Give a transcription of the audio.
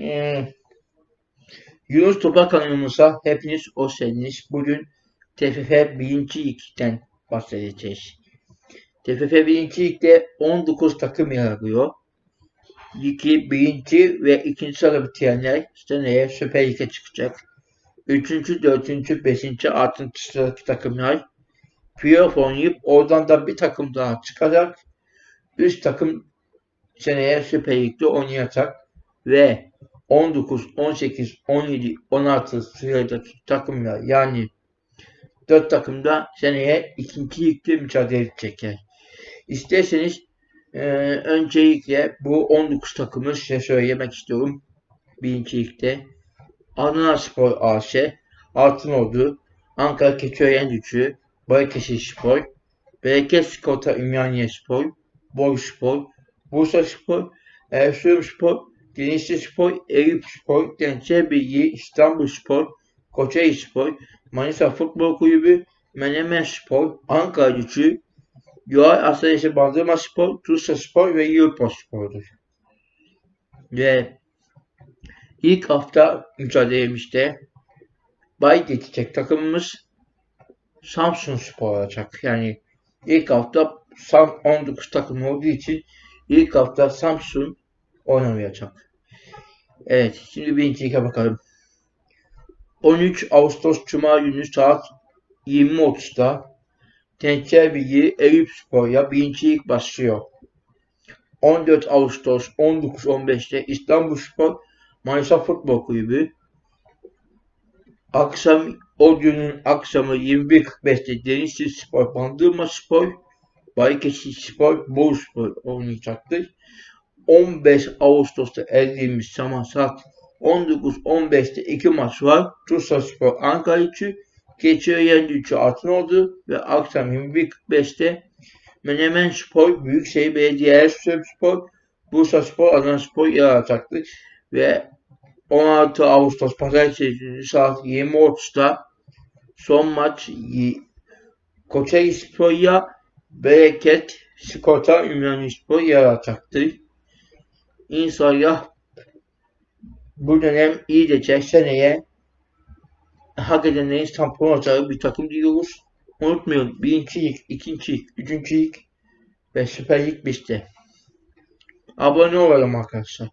Ee, Yunus Toprak kanalımıza hepiniz hoş geldiniz. Bugün TFF 1. Lig'den bahsedeceğiz. TFF 1. Lig'de 19 takım yer alıyor. Ligi 1. ve 2. sıra bitirenler seneye Süper Lig'e çıkacak. 3. 4. 5. 6. sıradaki takımlar playoff oynayıp oradan da bir takım daha çıkacak. Üst takım seneye Süper Lig'de oynayacak ve 19, 18, 17, 16 sıradaki takımlar yani 4 takım da seneye ikinci ligde mücadele edecekler. İsterseniz e, öncelikle bu 19 takımı size söylemek istiyorum. Birinci ligde Adana Spor AŞ, Altınordu, Ankara Keçiören Gücü, Balıkesir Spor, Bereket Skorta Ümraniye Spor, Bor Spor, Bursa Spor, Erzurum Spor, Denizli Spor, Eyüp Spor, Gençler Birliği, İstanbul Spor, Kocaeli Spor, Manisa Futbol Kulübü, Menemen Spor, Ankara Gücü, Yuvar Asayişi Bandırma Spor, Tuzla Spor ve Yurtbaş Spor'dur. Ve ilk hafta mücadelemizde bay geçecek takımımız Samsun Spor olacak. Yani ilk hafta Sam 19 takım olduğu için ilk hafta Samsun oynamayacak. Evet, şimdi birinci lige bakalım. 13 Ağustos Cuma günü saat 20.30'da Gençler Birliği Eyüp Spor'ya birinci lig başlıyor. 14 Ağustos 19.15'te İstanbul Spor Manisa Futbol Kulübü akşam o günün akşamı 21.45'te Denizli Spor, Bandırma Spor, Balıkesir Spor, Bolu Spor oynayacaktır. 15 Ağustos'ta eldiğimiz zaman saat 19.15'te iki maç var. Tuzla Spor Ankara Gücü, Keçiören Gücü Altınordu ve akşam 21.45'te Menemen Spor, Büyükşehir Belediye Spor, Bursa Spor, Adana Spor yer alacaktır. Ve 16 Ağustos Pazartesi saat 20.30'da son maç Kocaeli Spor'ya Bereket Skota Ümraniye Spor yer alacaktır. İnşallah bu dönem iyi geçer. Seneye hak edenlerin şampiyon olacağı bir takım diyoruz. Unutmayın birinci lig, ikinci lig, üçüncü lig ve Süper Lig bizde. Abone olalım arkadaşlar.